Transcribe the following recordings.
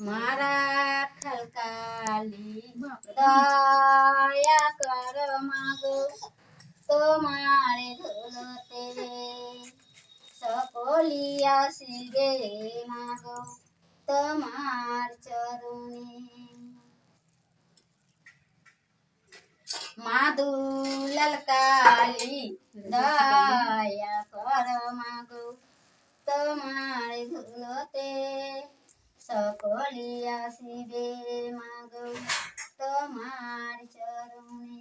મારા ખલકાલી દયા કર માગો তোমারে ধুলতে সকলিয়া শিগে মাগো তোমার চরণে মাদু ললকালি দয়া কর মাগো তোমার ধুলতে সকলিয়া শিবে মাগো, তোমার চরণে।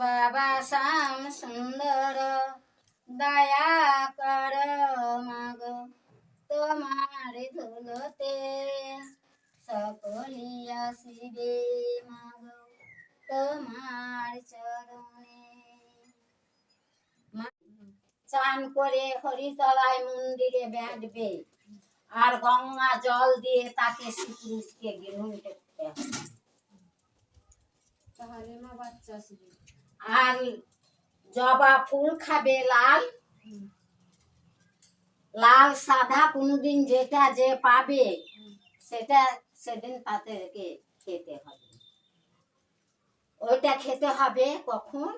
বাবা শ্যাম সুন্দর, দয়া কর মাগো, তোমার ধুলতে। সকলিয়া শিবে মাগো, তোমার চরণে। চান করে হরিতলায় মন্দিরে বেঁধবে। আর গঙ্গা জল দিয়ে তাকে শ্রীপুরুষকে গ্রহণ করতে আর জবা ফুল খাবে লাল। লাল সাদা কোনোদিন যেটা যে পাবে সেটা সেদিন তাদেরকে খেতে হবে। ওইটা খেতে হবে কখন?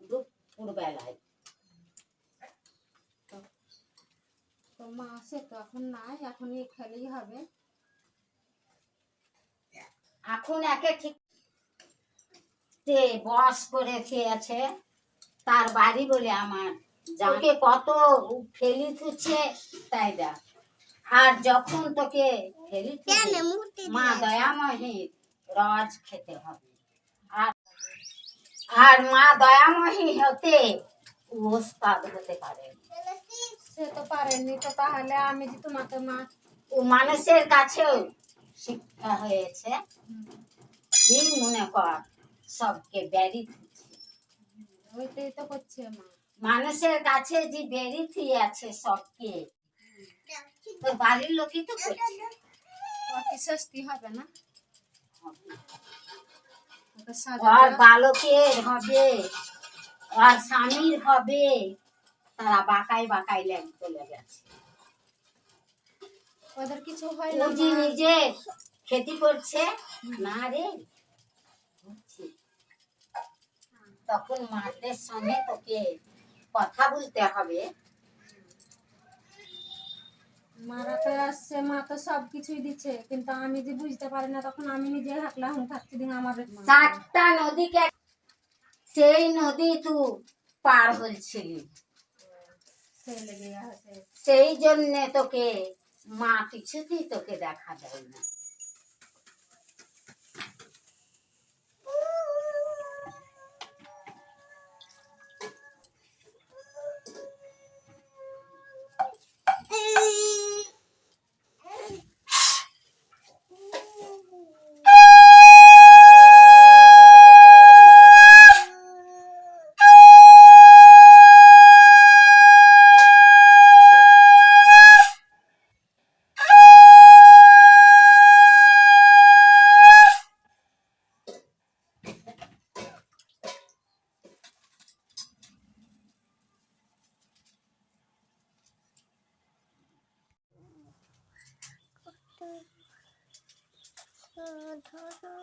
দুপুর তো মা আসে তো এখন নাই এখনই খেলেই হবে। এখন একে ঠিক তে বস করে খেয়েছে তার বাড়ি বলে আমার। যাকে কত ফেলি থুচ্ছে তাই দেখ আর যখন তোকে ফেলি মা দয়াময়ীর রজ খেতে হবে। আর আর মা দয়াময়ী হতে ওস্তাদ হতে পারে। সে তো পারেনি তো তাহলে আমি যে তোমাকে মা ও মানুষের কাছেও শিক্ষা হয়েছে। এই মনে কর সবকে ব্যারি ওইটাই তো করছে মা। মানুষের কাছে যে বেরি থুয়ে আছে সবকে তোর বাড়ির লোকই তো করছে। অতি সস্তি হবে না? আর বালকের হবে আর স্বামীর হবে। তারা বাঁকাই বাঁকাই লেগে চলে গেছে। ওদের কিছু হয় না যে নিজে খেতি করছে না রে তখন মাদের সঙ্গে তোকে কথা বলতে হবে। মারা তো আসছে মা তো সব কিছুই দিচ্ছে কিন্তু আমি যে বুঝতে পারি না তখন আমি নিজে হাঁকলা হুম থাকছি দিন আমার চারটা নদীকে সেই নদী তুই পার আছে সেই জন্যে তোকে মা কিছুতেই তোকে দেখা দেয় না। ধরো